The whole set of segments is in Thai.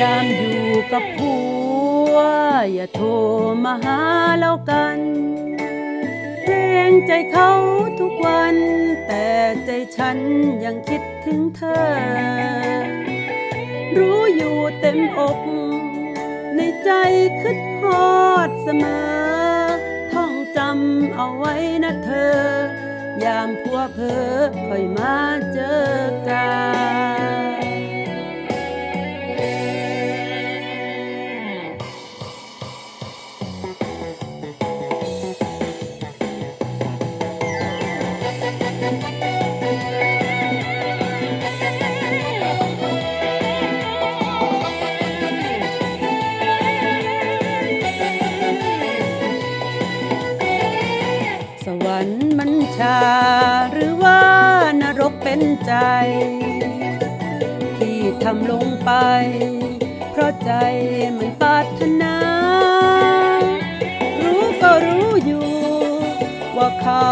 ยามอยู่กับผัว อย่าโทรมาหาแล้วกันเกรงใจเขาทุกวัน แต่ใจฉันยังคิดถึงเธอ รู้อยู่เต็มอก ในใจคิดฮอดเสมอ ท่องจำเอาไว้นะเธอ ยามพัวเพอค่อยมาเจอกัน ชา หรือว่านรกเป็นใจ ที่ทำลงไป เพราะใจมันปรารถนา รู้ก็รู้อยู่ ว่าเขา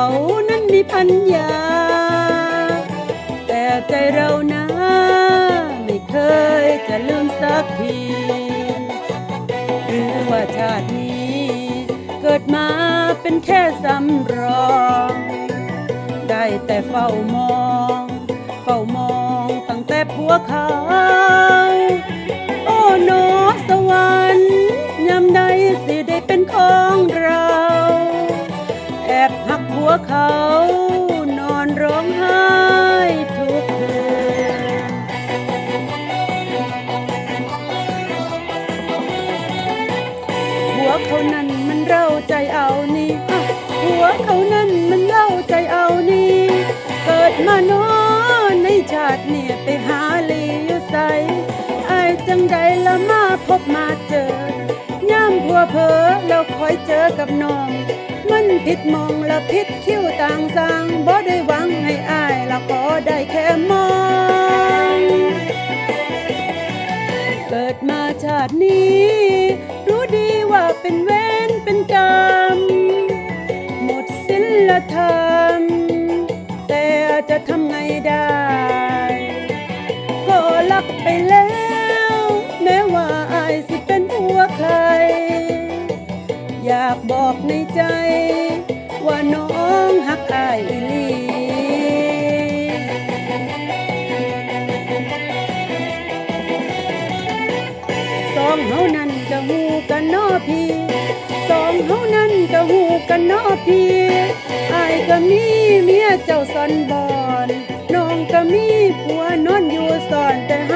นั้นมีพัญญาแต่ใจเรานะไม่เคยจะลืมสักทีหรือว่าชาตินี้ เกิดมาเป็นแค่สำรอง แต่เฝ้ามอง เฝ้ามองตั้งแต่ผัวเขาโอ้นอสวรรค์ยามใดสิได้เป็นของเรา แอบหักผัวเขา นอนร้องไห้ทุกคืนหัวเขานั้นมันเล่าใจเอานี่อะหัวเขานั้นาพบมาเจอย่ามผัวเพอแล้วคอยเจอกับน้อง มันผิดมองและผิดคิ้วต่างสร้างบ่ได้หวังให้อายละขอได้แค่มอง เกิดมาชาตินี้ รู้ดีว่าเป็นเวรเป็นกรรม หมดศิลธรรม แต่จะทำไงได้ บอกในใจ ว่าน้องหักอายอีลี สองเฮานั้นก็หูกันนอพี่ สองเฮานั้นก็หูกันนอพี่อายก็มีเมียเจ้าสอนบอน น้องก็มีผัวนอนอยู่สอนแต่